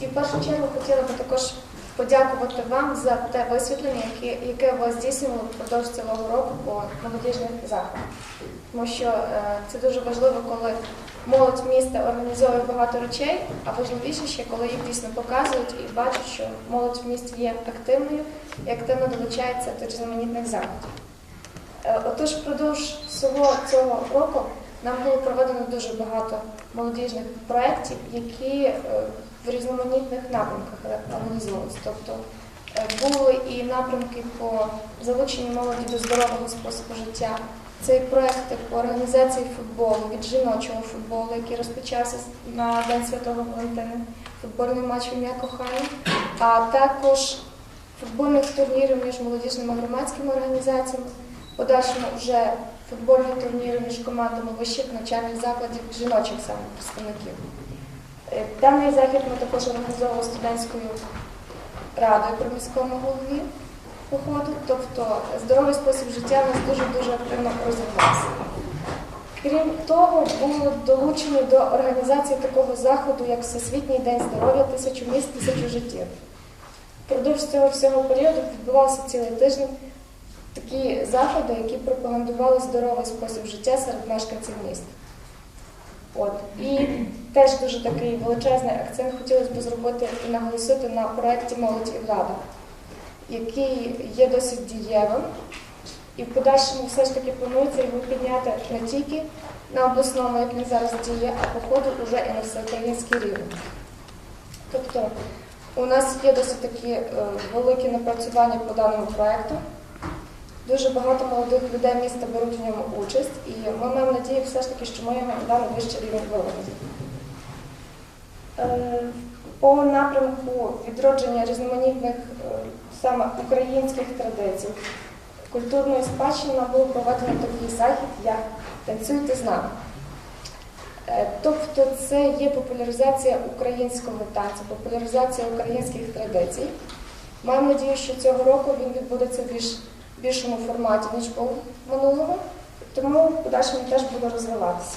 І в першу чергу хотіла би також подякувати вам за те висвітлення, яке, яке ви здійснювали впродовж цілого року по молодіжних заходах. Тому що е, це дуже важливо, коли молодь міста організовує багато речей, а важливіше ще, коли їх дійсно показують і бачать, що молодь в місті є активною і активно долучається до різноманітних заходів. Е, Отож, впродовж всього цього року нам було проведено дуже багато молодіжних проєктів, які е, в різноманітних напрямках аналізувалися. Тобто е, були і напрямки по залученню молоді до здорового способу життя. Це і проекти по організації футболу від жіночого футболу, який розпочався на День Святого Валентина, футбольний матч в ім'я кохання, а також футбольних турнірів між молодіжними громадськими організаціями, подальшому вже футбольні турніри між командами вищих навчальних закладів жіночих саме представників. Е, Даний захід ми також організовували студентською радою при міському голові походу, тобто здоровий спосіб життя у нас дуже-дуже активно розвивався. Крім того, було долучені до організації такого заходу, як Всесвітній день здоров'я тисячу міст, тисячу життів. Впродовж цього всього періоду відбувався цілий тиждень такі заходи, які пропагандували здоровий спосіб життя серед мешканців міста. От. І теж дуже такий величезний акцент хотілося б зробити і наголосити на проєкті Молодь і влада, який є досить дієвим. І в подальшому все ж таки планується його підняти не тільки на обласному, як він зараз діє, а по ходу вже і на всеукраїнський рівень. Тобто у нас є досить такі е, великі напрацювання по даному проєкту. Дуже багато молодих людей міста беруть в ньому участь, і ми маємо надію все ж таки, що ми його на вищий рівень виведемо. Е, По напрямку відродження різноманітних е, саме українських традицій, культурної спадщини нам було проведено такий захід, як Танцюйте з нами. Е, Тобто це є популяризація українського танцю, популяризація українських традицій. Маємо надію, що цього року він відбудеться більш більшому форматі, ніж був минулого, тому в подальшому теж буде розвиватися.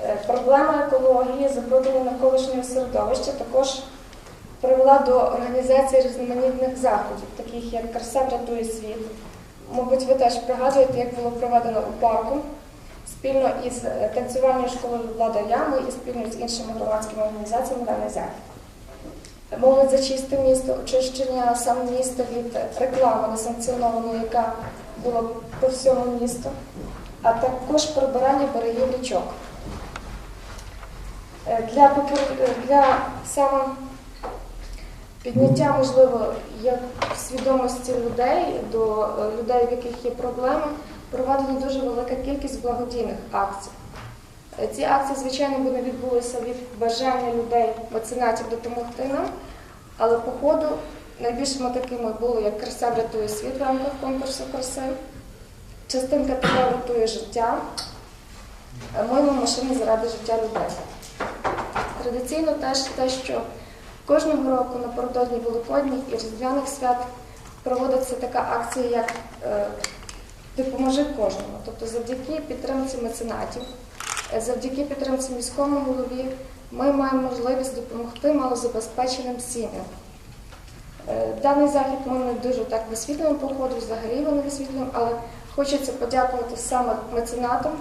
Е, Проблема екології, забруднення навколишнього середовища також привела до організації різноманітних заходів, таких як Краса врятує світ. Мабуть, ви теж пригадуєте, як було проведено у парку спільно із е, танцювальною школою Влада Ями і спільно з іншими громадськими організаціями даний захід. Молодь за місто, очищення саме міста від реклами несанкціонованої, яка була по всьому місту, а також прибирання берегів річок. Е, Для, е, для саме підняття, можливо, як свідомості людей до е, людей, в яких є проблеми, проведена дуже велика кількість благодійних акцій. Ці акції, звичайно, не відбулися від бажання людей, меценатів допомогти нам, але по ходу найбільшими такими були як краса врятує світ в рамках конкурсу краси, частинка тебе врятує життя, е, мимо машини заради життя людей. Традиційно теж те, що кожного року напередодні Великодніх і Різдвяних свят проводиться така акція, як е, Допоможи кожному. Тобто завдяки підтримці меценатів, завдяки підтримці міському голові ми маємо можливість допомогти малозабезпеченим сім'ям. Е, Даний захід ми не дуже так висвітлюємо по ходу, взагалі його не висвітлюємо, але хочеться подякувати саме меценатам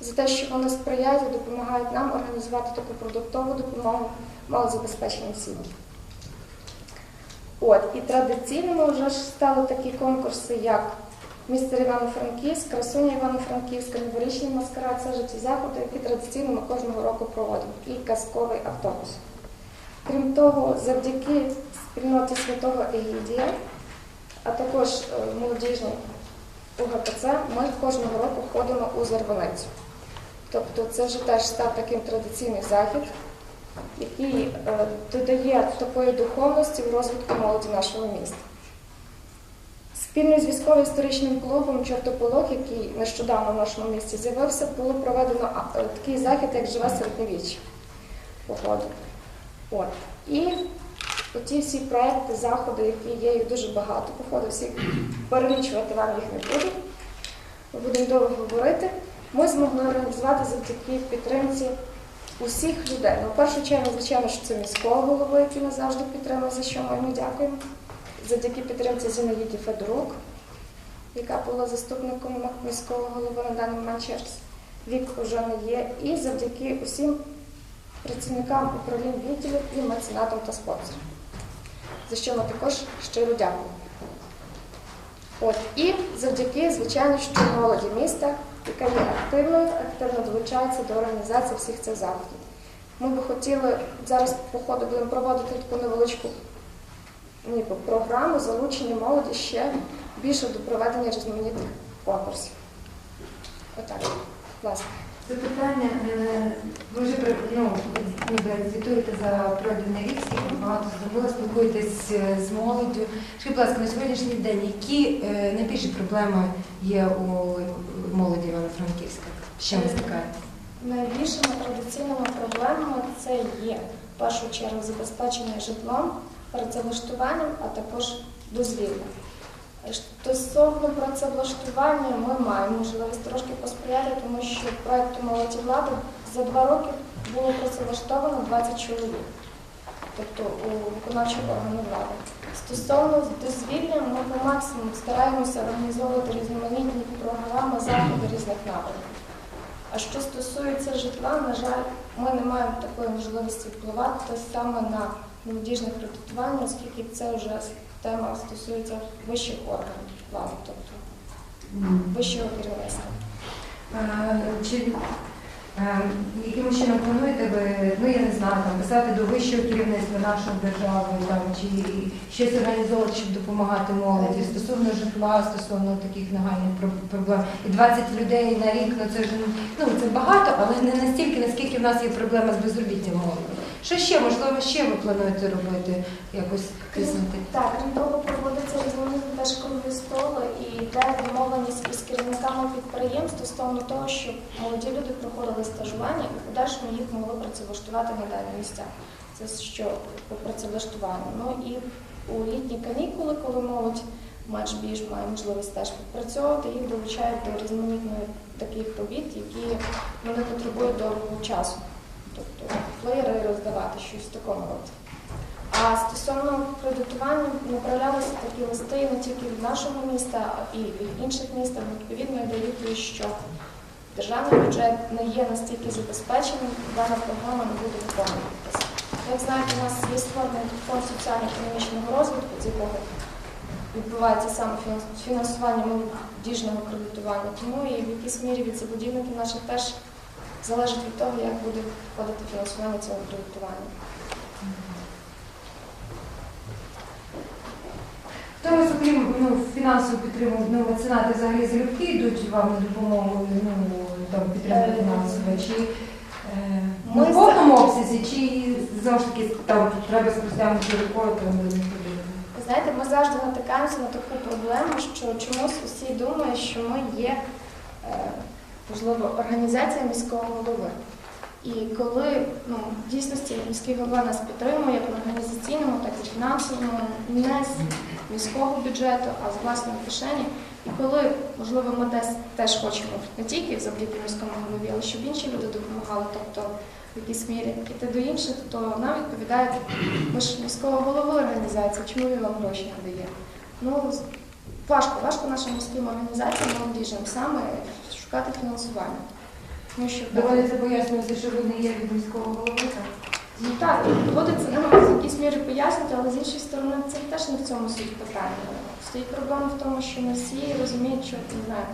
за те, що вони сприяють і допомагають нам організувати таку продуктову допомогу малозабезпеченим сім'ям. От, і традиційними вже ж стали такі конкурси, як містер Івано-Франківськ, красуня Івано-Франківська, новорічний маскарад, це житті заходи, які традиційно ми кожного року проводимо, і казковий автобус. Крім того, завдяки спільноті святого Егідія, а також е, молодіжній УГПЦ, ми кожного року ходимо у Зарваницю. Тобто це вже теж став таким традиційний захід, який е, додає такої духовності в розвитку молоді нашого міста. Спільно з військово-історичним клубом Чортополох, який нещодавно в нашому місті з'явився, було проведено е, такий захід, як живе середньовіччя. Походу. От. І Оті всі проекти, заходи, які є, їх дуже багато, походу всіх перелічувати вам їх не буду. Ми будемо довго говорити. Ми змогли організувати завдяки підтримці усіх людей. Ну, в першу чергу, звичайно, що це міського голови, який нас завжди підтримує, за що ми йому дякуємо. Завдяки підтримці Зінаїді Федорук, яка була заступником міського голови на даний момент через вік вже не є. І завдяки усім працівникам управлінь відділів і меценатам та спонсорам, за що ми також щиро дякуємо. От і завдяки, звичайно, що молоді міста, яка є активною, активно долучається до організації всіх цих заходів. Ми би хотіли зараз, по ходу, будемо проводити таку невеличку ніби, програму залучення молоді ще більше до проведення різноманітних конкурсів. Отак, власне. Запитання, е, ви вже ну, ніби звітуєте за пройдений рік, скільки багато зробили, спілкуєтесь е, з молоддю. Скажіть, будь ласка, на сьогоднішній день які е, найбільші проблеми є у молоді Івано-Франківська? З чим ви стикаєтесь? Найбільшими традиційними проблемами це є в першу чергу забезпечення житлом, працевлаштуванням, а також дозвілля. Стосовно працевлаштування ми маємо можливість трошки посприяти, тому що проєкту молоді влади за два роки було працевлаштовано 20 чоловік, тобто у виконавчі органи влади. Стосовно дозвілля, ми по максимуму стараємося організовувати різноманітні програми, заходи різних напрямків. А що стосується житла, на жаль, ми не маємо такої можливості впливати саме на молодіжне кредитування, оскільки це вже тема стосується вищих органів влади, тобто вищого керівництва. Чи яким чином плануєте ви, ну я не знаю, там писати до вищого керівництва нашої держави, там чи щось організовувати, щоб допомагати молоді стосовно житла, стосовно таких нагальних проблем. І 20 людей на рік, ну це ж ну це багато, але не настільки, наскільки в нас є проблема з безробіттям молоді. Що ще можливо ще ви плануєте робити? Якось тиснути? Так, крім того, проводиться різноманітні теж круглі столи і йде домовленість із керівниками підприємств стосовно того, щоб молоді люди проходили стажування і в подальшому їх могли працевлаштувати на дані місця. Це що по працевлаштуванню. Ну і у літні канікули, коли молодь менш більш має можливість теж підпрацьовувати, їх долучають до різноманітних таких робіт, які вони потребують довгого часу. Тобто флеєри роздавати, щось такому роді. А стосовно кредитування направлялися такі листи не тільки від нашого міста, а і від інших міст. Відповідно, я відповідь, що державний бюджет не є настільки забезпеченим, дана програма не буде виконуватися. Як знаєте, у нас є створений фонд соціально-економічного розвитку, з якого відбувається саме фінансування молодіжного кредитування. Тому і в якійсь мірі від забудівників наших теж залежить від того, як буде входити фінансування цього кредитування. Хто вас, окрім ну, фінансову підтримку, ну, меценати взагалі залюбки йдуть вам на допомогу, ну, там, підтримку Е, фінансову, чи е, ну, в повному обсязі, чи знову ж таки там треба з простягнути рукою, там, не? Знаєте, ми завжди натикаємося на таку проблему, що чомусь усі думають, що ми є, е, можливо, організація міського голови. І коли ну, в дійсності міський голова нас підтримує як в організаційному, так і фінансовому, не з міського бюджету, а з власної кишені. І коли, можливо, ми десь теж хочемо не тільки завдяки міському голові, але щоб інші люди допомагали, тобто в якійсь мірі іти до інших, то нам відповідають, ми ж міського голови організації, чому він вам гроші не дає? Ну, важко, важко нашим міським організаціям молодіжним саме шукати фінансування. Тому що Доводиться пояснювати, що ви не є від міського голови. Ну так, доводиться нам в якійсь мірі пояснити, але з іншої сторони це теж не в цьому суть питання. Стоїть проблема в тому, що не всі розуміють, що не знаю,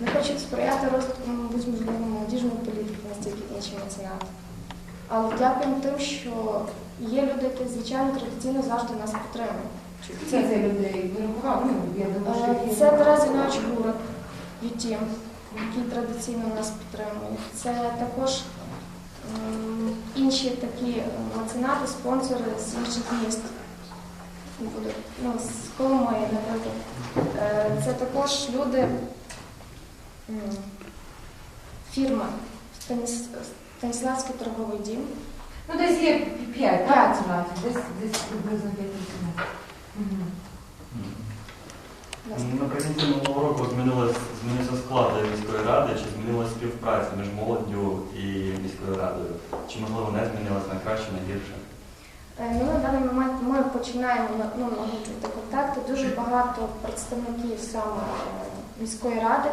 не хочуть сприяти розвитку, мабуть, можливо, молодіжної політики, настільки інші меценати. Але дякуємо тим, що є люди, які звичайно традиційно завжди нас підтримують. Це це людей вирахував, ну, я думаю, що Е, Це. Тарас Зінович Гурик, ЮТІМ, який традиційно нас підтримує. Це також інші такі е, меценати, спонсори з інших міст. Ну, з Коломиї, наприклад. Е, Це також люди, фірма Станіс- Станіславський торговий дім. Ну, десь є 5, так, десь, десь приблизно 5 Угу. Наприкінці минулого року змінився склад міської ради, чи змінилася співпраця між молоддю і міською радою? Чи можливо не змінилась на краще, на гірше? Е, Ну, на даний момент ми починаємо ну, налагоджувати контакти. Дуже багато представників саме е, міської ради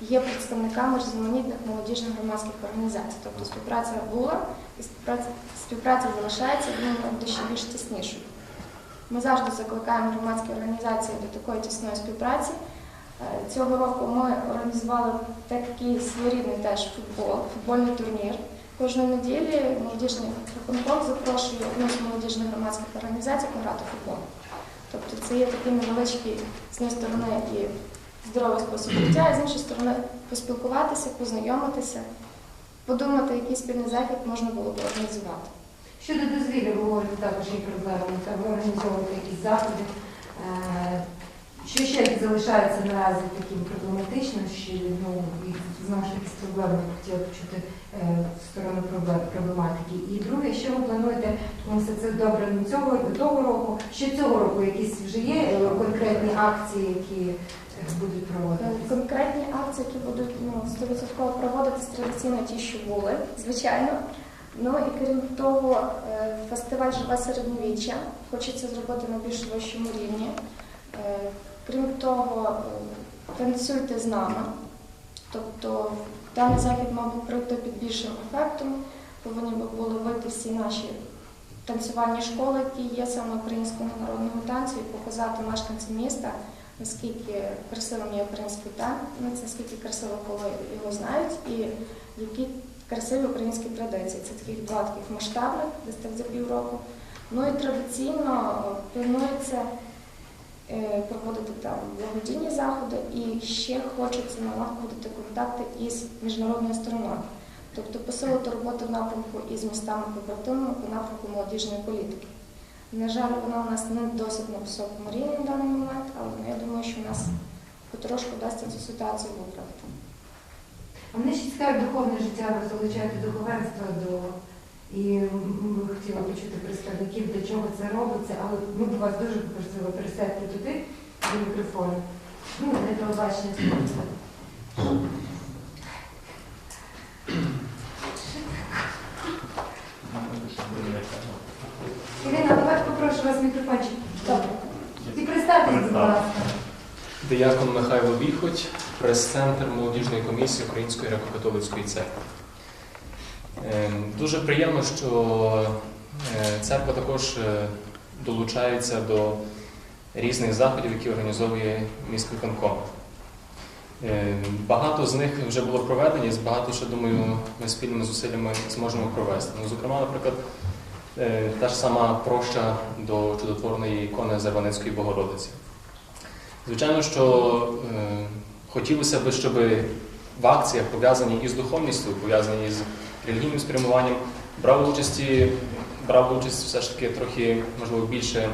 є представниками різноманітних молодіжних громадських організацій. Тобто співпраця була і співпраця, співпраця залишається, думаю, буде ще більш тіснішою. Ми завжди закликаємо громадські організації до такої тісної співпраці. Е, Цього року ми організували такий своєрідний теж футбол, футбольний турнір. Кожної неділі молодіжний виконком запрошує одну з молодіжних громадських організацій пограти футбол. Тобто це є такий невеличкий з однієї сторони і здоровий спосіб життя, а з іншої сторони поспілкуватися, познайомитися, подумати, який спільний захід можна було б організувати. Щодо дозвілля, ви говорите також є проблема, треба організовувати якісь заходи. Е, Що ще залишається наразі таким проблематичним, що ну, знову ж таки з проблемами хотіла почути е, сторону проблематики. І друге, що ви плануєте, тому що це добре не цього того року, ще цього року якісь вже є е, конкретні акції, які будуть проводитися? Конкретні акції, які будуть ну, 100% проводитись традиційно ті, що були, звичайно. Ну і крім того, е, фестиваль Живе середньовіччя хочеться зробити на більш вищому рівні. Е, Крім того, е, танцюйте з нами. Тобто даний захід мав би пройти під більшим ефектом. Повинні би були вийти всі наші танцювальні школи, які є саме українському народному танцю, і показати мешканцям міста, наскільки красивим є український танець, наскільки красиво, коли його знають, і які красиві українські традиції. Це таких два таких масштабних, десь так за півроку. Ну і традиційно е, планується е, проводити там благодійні заходи, і ще хочеться налагодити контакти із міжнародною стороною. Тобто посилити роботу в напрямку із містами побратимами по напрямку молодіжної політики. На жаль, вона у нас не досить на високому рівні в даний момент, але ну, я думаю, що в нас потрошку вдасться цю ситуацію виправити. Мене ще цікаве духовне життя, ви залучаєте духовенство до. І ми хотіли почути представників, для чого це робиться, але ми б вас дуже попросили пересядьте туди до мікрофону. Ну, для телебачення. Ірина, давай попрошу вас мікрофончик. Добре. І представтесь, будь ласка. Диякон Михайло Віхоть, прес-центр молодіжної комісії Української греко-католицької церкви. Ем, Дуже приємно, що е, церква також е, долучається до різних заходів, які організовує міськвиконком. Ем, Багато з них вже було проведені, багато ще, думаю, ми спільними зусиллями зможемо провести. Ну, зокрема, наприклад, е, та ж сама проща до чудотворної ікони Зарваницької Богородиці. Звичайно, що е, хотілося б, щоб в акціях, пов'язані із духовністю, пов'язані з релігійним спрямуванням, брали участі, брали участь все ж таки трохи, можливо, більше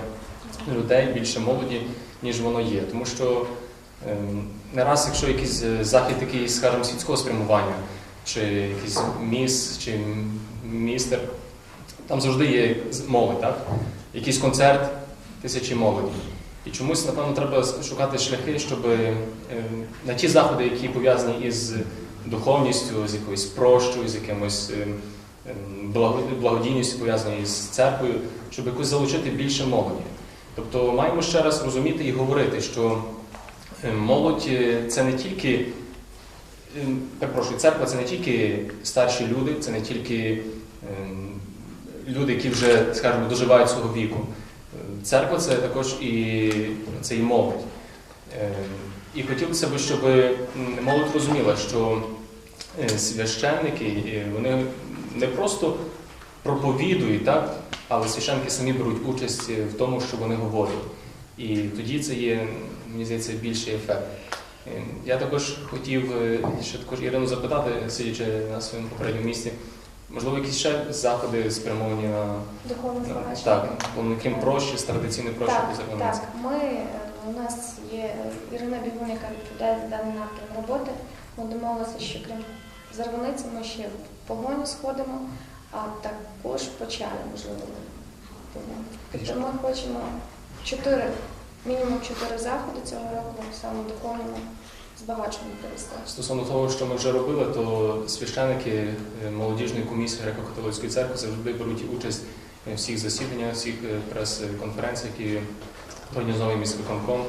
людей, більше молоді, ніж воно є. Тому що е, не раз, якщо якийсь е, захід такий, скажімо, світського спрямування, чи якийсь міс, чи містер, там завжди є молодь, так? Якийсь концерт, тисячі молоді. І чомусь, напевно, треба шукати шляхи, щоб е, на ті заходи, які пов'язані із духовністю, з якоюсь прощою, з якимось е, е, благо- благодійністю, пов'язаною з церквою, щоб якось залучити більше молоді. Тобто маємо ще раз розуміти і говорити, що молодь е, це не тільки, перепрошую, церква це не тільки старші люди, це не тільки люди, які вже, скажімо, доживають свого віку. Церква це також і це і молодь. Е, І хотілося б, щоб молодь розуміла, що е, священники е, вони не просто проповідують, так? але священники самі беруть участь в тому, що вони говорять. І тоді це є, мені здається, більший ефект. Е, Я також хотів е, ще також Ірину запитати, сидячи на своєму попередньому місці, можливо, якісь ще заходи спрямовані на Духовне Ну, збагачення. Так, ну, крім прощі, з традиційної прощі Так, так. Ми е, у нас є е, Ірина Бігун, яка відповідає за даний напрям роботи. Ми домовилися, що крім зарваниці, ми ще в погоню сходимо. а також почали, можливо. Тому ми хочемо чотири, мінімум чотири заходи цього року саме духовному збагаченню провести. Стосовно того, що ми вже робили, то священики е, молодіжної комісії греко-католицької церкви завжди беруть участь у всіх засіданнях, всіх е, прес-конференціях, які організовує міськвиконком.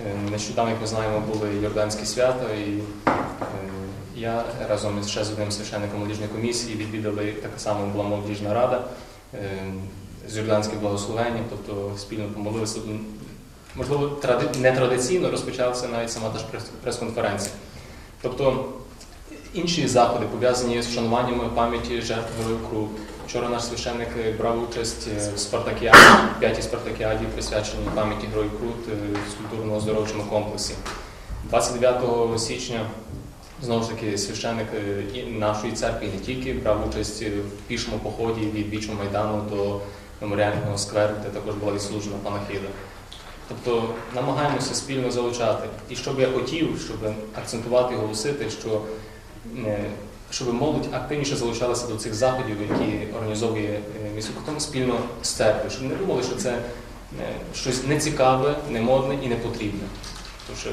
Е, Нещодавно, як ми знаємо, були Йорданські свята, і е, я разом ще з одним священником молодіжної комісії відвідали так само була молодіжна рада е, з Йорданським благословенням, тобто спільно помолилися. Можливо, тради- не традиційно розпочалася навіть сама та ж прес- прес-конференція. Тобто інші заходи пов'язані з вшануванням пам'яті жертв Крут. Вчора наш священник е, брав участь е, в спартакіаді, п'ятій спартакіаді, присвяченій пам'яті Героїв Крут е, в культурно-оздоровчому комплексі. 29 січня знову ж таки священник е, нашої церкви не тільки брав участь е, в пішому поході від Вічого майдану до меморіального скверу, де також була відслужена панахида. Тобто намагаємося спільно залучати. І що би я хотів, щоб акцентувати і голосити, що е, щоб молодь активніше залучалася до цих заходів, які організовує е, міськвиконком спільно з церквою, щоб не думали, що це е, щось нецікаве, немодне і не потрібне. Тому щоб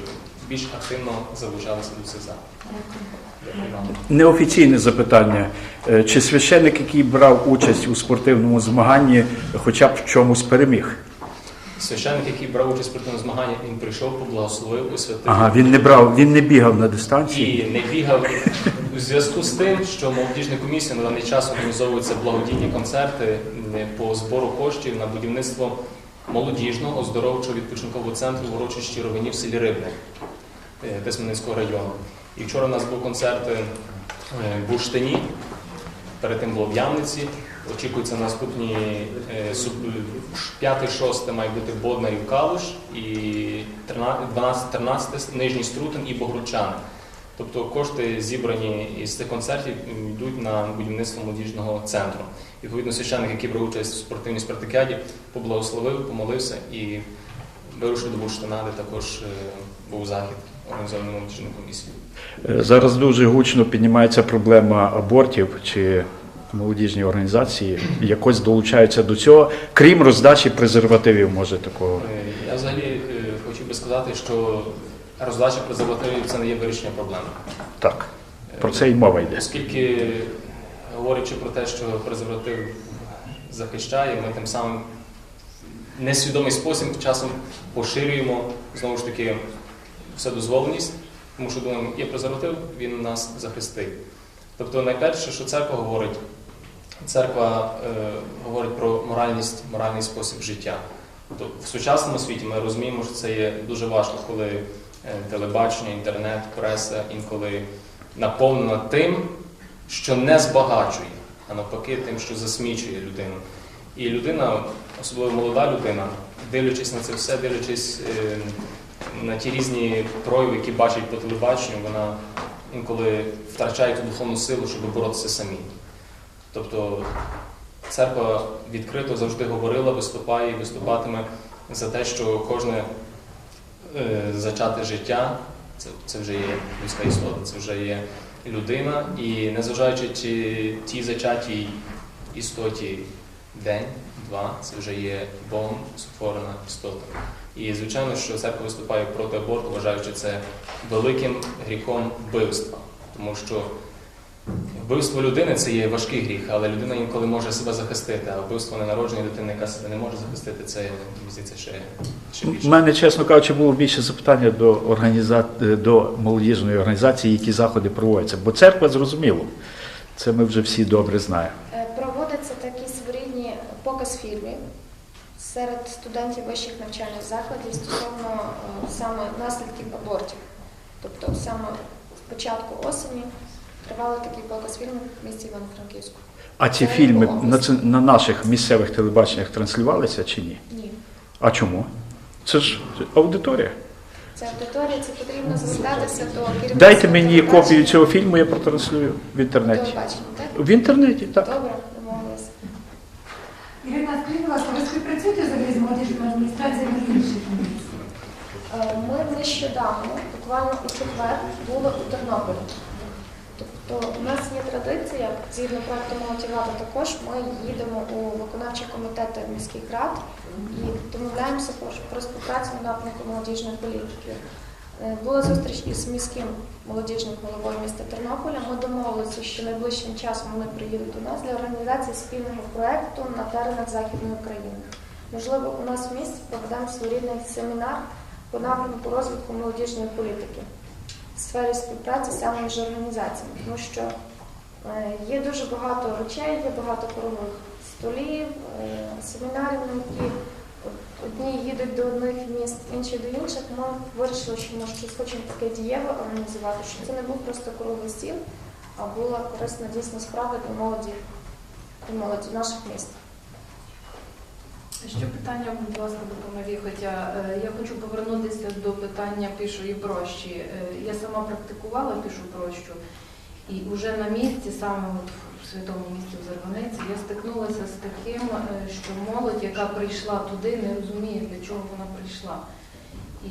більш активно залучалися до цих заходів. Неофіційне запитання. Чи священник, який брав участь у спортивному змаганні, хоча б в чомусь переміг? Священник, який брав участь в спортивному змаганні, він прийшов, поблагословив, освятив. Ага, він не брав, він не бігав на дистанції. І не бігав у зв'язку з тим, що молодіжна комісія на даний час організовуються благодійні концерти по збору коштів на будівництво молодіжного оздоровчого відпочинкового центру в урочищі Ровені в селі Рибне е, Тисменницького району. І вчора у нас був концерт е, в Бурштині, перед тим було в Ямниці. Очікується наступні 5-6 має бути Боднарів Калуш і 12-13 Нижній Струтин і Богручани. Тобто кошти зібрані із цих концертів йдуть на будівництво молодіжного центру. Відповідно, священник, який брав участь у спортивній спартакіаді, поблагословив, помолився і вирушив до Бурштина, де також е, був захід, організований молодіжною комісією. Е, Зараз дуже гучно піднімається проблема абортів чи молодіжні організації якось долучаються до цього, крім роздачі презервативів, може такого. Е, Я взагалі е, хотів би сказати, що роздача презервативів це не є вирішення проблеми. Так, про це і мова йде. Оскільки, говорячи про те, що презерватив захищає, ми тим самим несвідомий спосіб часом поширюємо знову ж таки вседозволеність, тому що думаємо, є презерватив, він нас захистить. Тобто найперше, що церква говорить, церква е, говорить про моральність, моральний спосіб життя. Тобто в сучасному світі ми розуміємо, що це є дуже важко, коли е, телебачення, інтернет, преса інколи наповнена тим, що не збагачує, а навпаки, тим, що засмічує людину. І людина, особливо молода людина, дивлячись на це все, дивлячись е, на ті різні прояви, які бачить по телебаченню, вона інколи втрачає ту духовну силу, щоб боротися самі. Тобто церква відкрито завжди говорила, виступає і виступатиме за те, що кожне е, зачате життя це, це вже є людська істота, це вже є людина, і незважаючи чи тій зачатій істоті день, два, це вже є Богом створена істота. І звичайно, що церква виступає проти аборту, вважаючи це великим гріхом вбивства, тому що Вбивство людини це є важкий гріх, але людина інколи може себе захистити, а вбивство ненародженої дитини, яка себе не може захистити, це здається, ще, ще У більше. мене, чесно кажучи, було більше запитання до організа... до молодіжної організації, які заходи проводяться. Бо церква зрозуміло, це ми вже всі добре знаємо. Е, Проводяться такі своєрідні показ фільмів серед студентів вищих навчальних закладів стосовно е, саме наслідків абортів. Тобто саме з початку осені тривали такий показ фільмів в місті Івано-Франківську. А ці Це фільми на, на наших місцевих телебаченнях транслювалися чи ні? Ні. А чому? Це ж аудиторія. Це аудиторія, це потрібно звертатися до керівництва. Дайте мені телебачення. копію цього фільму, я протранслюю в інтернеті. Телебачення, так? В інтернеті, так. Добре, домовилися. Ірина, скажіть, будь ласка, ви співпрацюєте взагалі з молодіжною адміністраціями інших міст? Е, Ми нещодавно, буквально у четвер, були у Тернополі. Тобто у нас є традиція, згідно проекту молоді рада також ми їдемо у виконавчі комітети міських рад і домовляємося про, співпрацю на напрямку молодіжної політики. Е, Була зустріч із міським молодіжним головою міста Тернополя. Ми домовилися, що найближчим часом вони приїдуть до нас для організації спільного проекту на теренах Західної України. Можливо, у нас в місті проведемо своєрідний семінар по напрямку розвитку молодіжної політики сфері співпраці саме між організаціями, тому що е, є дуже багато речей, є багато круглих столів, е, семінарів, на які одні їдуть до одних міст, інші до інших. Ми вирішили, що ми щось хочемо таке дієве організувати, щоб це не був просто круглий стіл, а була корисна дійсно справа для молоді, для молоді наших міст. Ще питання, будь ласка, до пана Віхотя. Я хочу повернутися до питання пішої прощі. Е, Я сама практикувала пішу прощу, і вже на місці, саме от в святому місті в Зарваниці, я стикнулася з таким, е, що молодь, яка прийшла туди, не розуміє, для чого вона прийшла.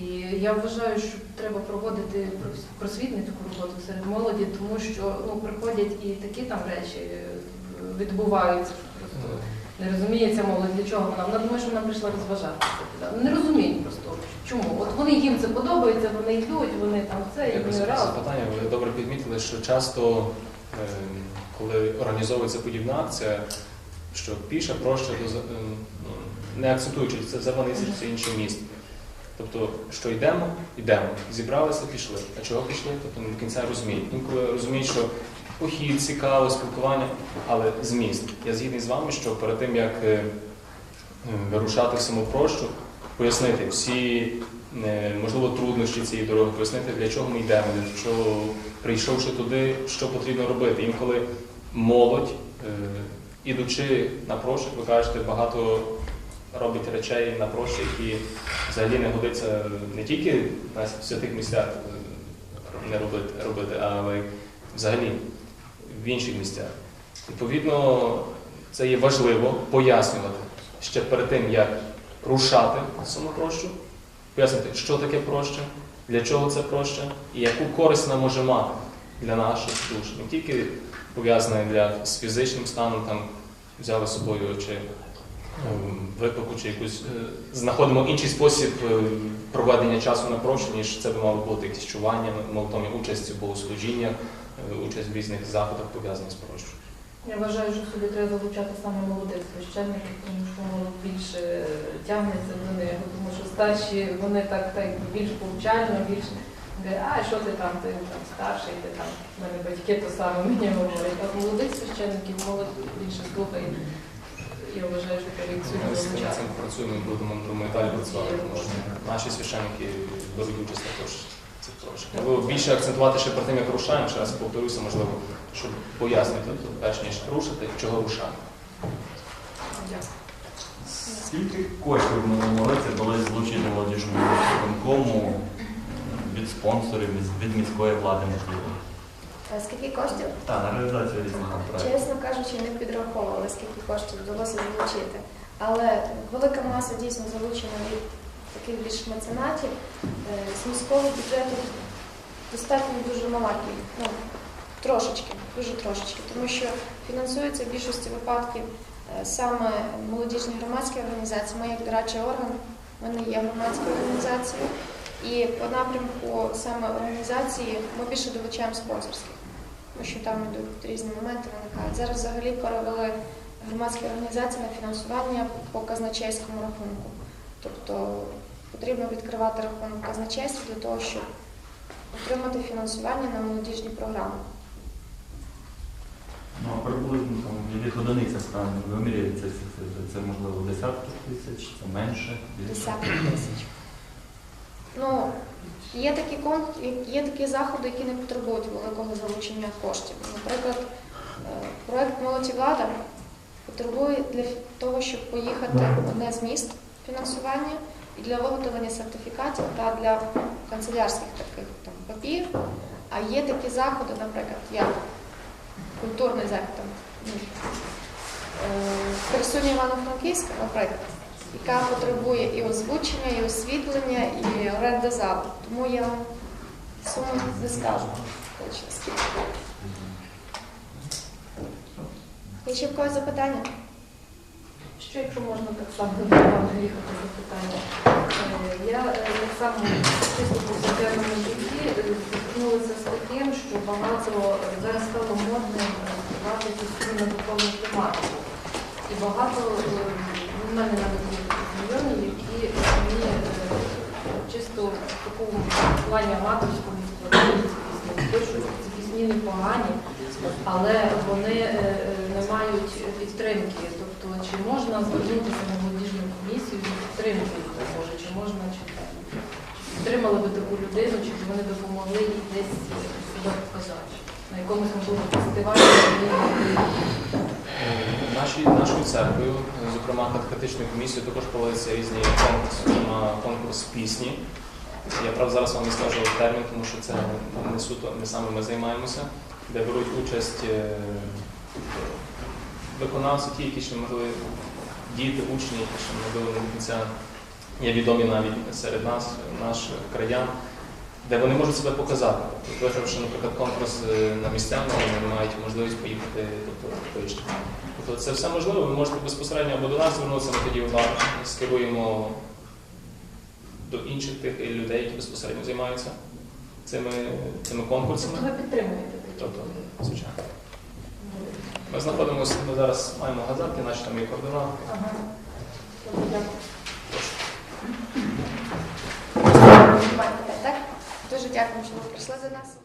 І я вважаю, що треба проводити прос- просвітницьку роботу серед молоді, тому що ну, приходять і такі там речі е, відбуваються. Просто не розуміє ця молодь, для чого вона. Вона думає, що вона прийшла розважатися. Не розуміють просто, чому. От вони їм це подобається, вони йдуть, вони там це, і вони раз. питання. Ви добре підмітили, що часто, е, коли організовується подібна акція, що піша проще до за- ну, не акцентуючи, це Зарваниця, чи це інше місто. Тобто, що йдемо, йдемо. Зібралися, пішли. А чого пішли? Тобто не до кінця розуміють. Інколи розуміють, що похід, цікаво, спілкування, але зміст. Я згідний з вами, що перед тим, як е, вирушати в саму прощу, пояснити всі е, можливо труднощі цієї дороги, пояснити, для чого ми йдемо, для чого прийшовши туди, що потрібно робити. Інколи молодь, е, ідучи на прощу, ви кажете, багато робить речей на прощі, які взагалі не годиться не тільки на святих місцях е, не робити, робити, але взагалі в інших місцях. Відповідно, це є важливо пояснювати ще перед тим, як рушати саму прощу, пояснити, що таке проща, для чого це проща і яку користь вона може мати для наших душ. Не тільки пов'язане з фізичним станом, там взяли з собою чи виклику, чи якусь е, знаходимо інший спосіб е, проведення часу на прощу, ніж це би мало бути якісь чування, молитовні участь в богослужіннях, е, участь в різних заходах пов'язаних з прощою. Я вважаю, що сюди треба залучати саме молодих священників, тому що молодь більше тягнеться до них, тому що старші вони так, так більш повчально, більш а що ти там, ти там старший, ти там, в мене батьки то саме мені говорять. А молодих священників молодь більше слухає. Я вважаю, що сюди Ми з цим працюємо і будемо думаю, далі працювати, тому що наші священники беруть участь також в цих. Можливо, більше акцентувати ще перед тим, як рушаємо, ще раз повторюся, можливо, щоб пояснити, тобто, перш ніж рушити, чого рушаємо. Дякую. Скільки коштів в минулому році були залучені молодіжному виконкому від спонсорів, від- від міської влади, можливо? Е, Скільки коштів? Так, на реалізацію різних проєктів. Чесно кажучи, не підраховували, скільки коштів вдалося залучити. Але велика маса дійсно залучена від таких більш меценатів. Е, З міського бюджету достатньо дуже мала кількість, ну, трошечки, дуже трошечки, тому що фінансується в більшості випадків е, саме молодіжні громадські організації. Ми як дорадчий орган, ми не є громадською організацією. І по напрямку саме організації ми більше долучаємо спонсорських що там йдуть різні моменти виникають. Зараз взагалі перевели громадські організації на фінансування по казначейському рахунку. Тобто потрібно відкривати рахунок казначейства для того, щоб отримати фінансування на молодіжні програми. Ну, а приблизно там в яких одиницях правильно виміряється ці цифри? Це можливо десятки тисяч, це менше, більше? Десятки тисяч. Ну, є такі кон... є такі заходи, які не потребують великого залучення коштів. Наприклад, е, проект Молоді влада потребує для того, щоб поїхати одне з міст фінансування і для виготовлення сертифікатів та для канцелярських таких там папір. А є такі заходи, наприклад, як культурний захід там, ну, е, Івано-Франківська, наприклад яка потребує і озвучення, і освітлення, і оренда залу. Тому я суму не скажу. Є ще в когось запитання? Що, якщо можна так само до вам приїхати запитання? Е, Я е, так само чисто по повсякденному житті е, зіткнулася з таким, що багато зараз стало модним постійно на духовну тематику. І багато в мене навіть знайомі, які е, чисто в такому плані аматорському складають пісні. Пишуть ці пісні непогані, але вони е, не мають підтримки. Тобто, чи можна звернутися на молодіжну комісію з підтримкою допоможе, чи можна чи? Підтримали би таку людину, чи вони допомогли їй десь себе показати на якомусь можливо фестивалі. Могли Наші, нашою церквою, зокрема катехетичною комісією, також проводяться різні конкурси, зокрема конкурс пісні. Я правда зараз вам не скажу термін, тому що це не суто, не саме ми займаємося, де беруть участь е, виконавці, ті, які ще можливо діти, учні, які ще можливо до кінця є відомі навіть серед нас, наших краян, де вони можуть себе показати. Тобто, вигравши, наприклад, конкурс е, на місцевому, вони мають можливість поїхати тобто, вище. Тобто це все можливо, ви можете безпосередньо або до нас звернутися, ми тоді вас скеруємо до інших тих людей, які безпосередньо займаються цими, цими конкурсами. Тобто ви підтримуєте? Тобто, звичайно. Ми знаходимося, ми зараз маємо газетки, наші там є координати. Ага. Дякую. Дуже дякую, що ви прийшли до нас.